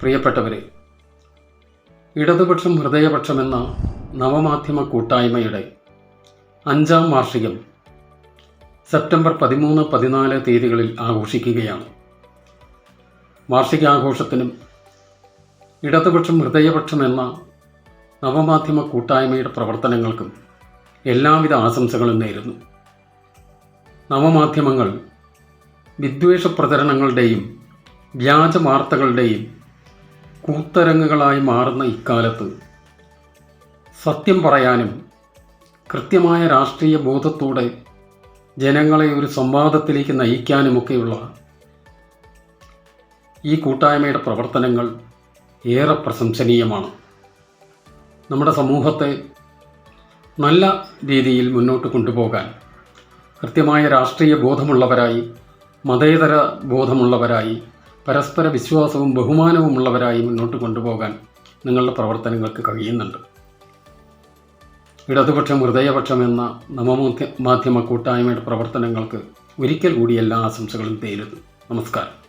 പ്രിയപ്പെട്ടവരെ ഇടതുപക്ഷം ഹൃദയപക്ഷം എന്ന നവമാധ്യമ കൂട്ടായ്മയുടെ അഞ്ചാം വാർഷികം സെപ്റ്റംബർ പതിമൂന്ന് പതിനാല് തീയതികളിൽ ആഘോഷിക്കുകയാണ്. വാർഷികാഘോഷത്തിനും ഇടതുപക്ഷം ഹൃദയപക്ഷം എന്ന നവമാധ്യമ കൂട്ടായ്മയുടെ പ്രവർത്തനങ്ങൾക്കും എല്ലാവിധ ആശംസകളും നേരുന്നു. നവമാധ്യമങ്ങൾ വിദ്വേഷ പ്രചരണങ്ങളുടെയും വ്യാജ വാർത്തകളുടെയും കൂത്തരങ്ങുകളായി മാറുന്ന ഇക്കാലത്ത് സത്യം പറയാനും കൃത്യമായ രാഷ്ട്രീയ ബോധത്തോടെ ജനങ്ങളെ ഒരു സംവാദത്തിലേക്ക് നയിക്കാനുമൊക്കെയുള്ള ഈ കൂട്ടായ്മയുടെ പ്രവർത്തനങ്ങൾ ഏറെ പ്രശംസനീയമാണ്. നമ്മുടെ സമൂഹത്തെ നല്ല രീതിയിൽ മുന്നോട്ട് കൊണ്ടുപോകാൻ കൃത്യമായ രാഷ്ട്രീയ ബോധമുള്ളവരായി മതേതര ബോധമുള്ളവരായി പരസ്പര വിശ്വാസവും ബഹുമാനവും ഉള്ളവരായി മുന്നോട്ട് കൊണ്ടുപോകാൻ നിങ്ങളുടെ പ്രവർത്തനങ്ങൾക്ക് കഴിയുന്നുണ്ട്. ഇടതുപക്ഷം ഹൃദയപക്ഷം എന്ന നവമാധ്യമ മാധ്യമ കൂട്ടായ്മയുടെ പ്രവർത്തനങ്ങൾക്ക് ഒരിക്കൽ കൂടി എല്ലാ ആശംസകളും തേരുന്നു. നമസ്കാരം.